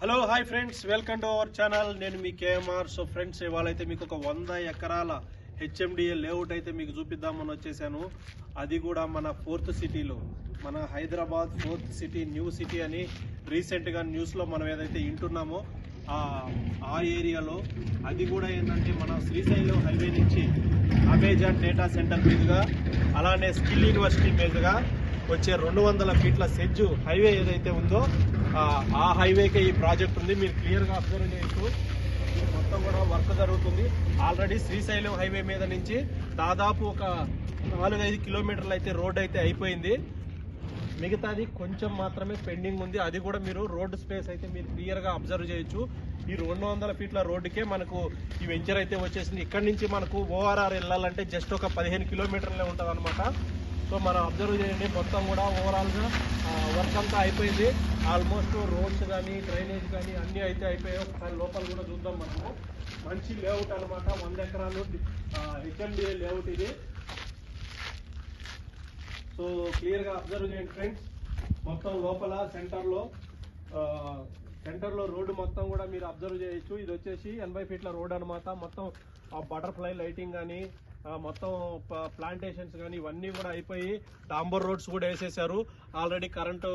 Hello hi friends welcome to our channel నేను మీ KMR so friends ఇవాళైతే మీకు ఒక వంద ఎకరాల హెచ్ఎండిఏ లేఅవుట్ అయితే మీకు చూపిద్దామని వచ్చేసాను. అది కూడా మన ఫోర్త్ సిటీలో మన Hyderabad fourth city new city అని రీసెంట్గా న్యూస్లో మనం ఏదైతే వింటున్నామో ఆ ఆ ఏరియాలో అది కూడా ఏంటంటే మన శ్రీశైలం హైవే నుంచి అమెజాన్ డేటా సెంటర్ మీదుగా అలానే స్కిల్ యూనివర్సిటీ మీదుగా వచ్చే రెండు వందల ఫీట్ల సెజ్జు హైవే ఏదైతే ఉందో ఆ, హైవేకే ఈ ప్రాజెక్ట్ ఉంది. మీరు క్లియర్గా అబ్జర్వ్ చేయొచ్చు. మొత్తం కూడా వర్క్ జరుగుతుంది. ఆల్రెడీ శ్రీశైలం హైవే మీద నుంచి దాదాపు ఒక నాలుగైదు కిలోమీటర్లు అయితే రోడ్ అయితే అయిపోయింది. మిగతాది కొంచెం మాత్రమే పెండింగ్ ఉంది. అది కూడా మీరు రోడ్ స్పేస్ అయితే మీరు క్లియర్గా అబ్జర్వ్ చేయొచ్చు. ఈ రెండు వందల ఫీట్ల రోడ్డుకే మనకు ఈ వెంచర్ అయితే వచ్చేసింది. ఇక్కడ నుంచి మనకు ఓఆర్ఆర్ వెళ్ళాలంటే జస్ట్ ఒక పదిహేను కిలోమీటర్లే ఉంటుంది అనమాట సో మనం అబ్జర్వ్ చేయండి మొత్తం కూడా ఓవరాల్గా వర్క్ అంతా అయిపోయింది. ఆల్మోస్ట్ రోడ్స్ కానీ డ్రైనేజ్ కానీ అన్నీ అయితే అయిపోయాయి. ఒకసారి లోపల కూడా చూద్దాం మనము. మంచి లేఅవుట్ అనమాట వంద ఎకరాలు హెచ్ఎండిఏ లేఅవుట్ ఇది. సో క్లియర్గా అబ్జర్వ్ చేయండి ఫ్రెండ్స్ మొత్తం లోపల సెంటర్లో సెంటర్లో రోడ్డు మొత్తం కూడా మీరు అబ్జర్వ్ చేయొచ్చు. ఇది వచ్చేసి ఎనభై ఫీట్ల రోడ్ అన్నమాట. మొత్తం ఆ బటర్ఫ్లై లైటింగ్ కానీ మొత్తం ప్లాంటేషన్స్ కానీ ఇవన్నీ కూడా అయిపోయి డాంబర్ రోడ్స్ కూడా వేసేసారు ఆల్రెడీ కరెంటు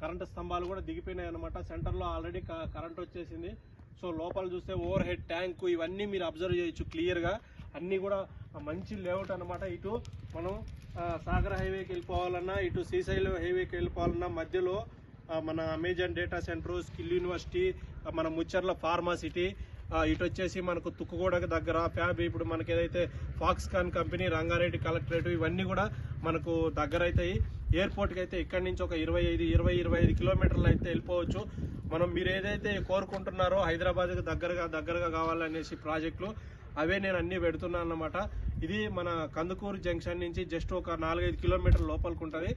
కరెంటు స్తంభాలు కూడా దిగిపోయినాయి అనమాట సెంటర్లో ఆల్రెడీ కరెంట్ వచ్చేసింది. సో లోపల చూస్తే ఓవర్ హెడ్ ట్యాంకు ఇవన్నీ మీరు అబ్జర్వ్ చేయొచ్చు క్లియర్గా అన్నీ కూడా మంచి లేఅవుట్ అనమాట ఇటు మనం సాగర్ హైవేకి వెళ్ళిపోవాలన్నా ఇటు శ్రీశైలం హైవేకి వెళ్ళిపోవాలన్నా మధ్యలో మన Amazon data center skill university మన ముచ్చర్ల ఫార్మాసిటీ ఇటు వచ్చేసి మనకు తుక్కుగూడకు దగ్గర ఫ్యాబ్ ఇప్పుడు మనకి ఏదైతే ఫాక్స్కాన్ కంపెనీ రంగారెడ్డి కలెక్టరేట్ ఇవన్నీ కూడా మనకు దగ్గర అవుతాయి ఎయిర్పోర్ట్కి అయితే ఇక్కడి నుంచి ఒక ఇరవై ఐదు ఇరవై ఇరవై ఐదు కిలోమీటర్లు అయితే వెళ్ళిపోవచ్చు. మనం మీరు ఏదైతే కోరుకుంటున్నారో హైదరాబాద్కి దగ్గరగా దగ్గరగా కావాలనేసి ప్రాజెక్టులు అవే నేను అన్ని పెడుతున్నాను అన్నమాట ఇది మన కందుకూరు జంక్షన్ నుంచి జస్ట్ ఒక నాలుగైదు కిలోమీటర్ల లోపలికి ఉంటుంది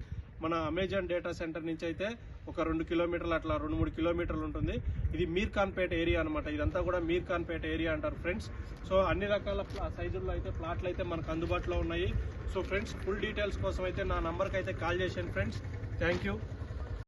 మన అమెజాన్ డేటా సెంటర్ నుంచి అయితే ఒక రెండు కిలోమీటర్లు అట్లా రెండు మూడు కిలోమీటర్లు ఉంటుంది. ఇది మీర్ఖాన్పేట ఏరియా అనమాట ఇదంతా కూడా మీర్ఖాన్పేట ఏరియా అంటారు ఫ్రెండ్స్. సో అన్ని రకాల సైజుల్లో అయితే ప్లాట్లు అయితే మనకు అందుబాటులో ఉన్నాయి. సో ఫ్రెండ్స్ ఫుల్ డీటెయిల్స్ కోసం అయితే నా నంబర్కి అయితే కాల్ చేసాను ఫ్రెండ్స్. Thank you.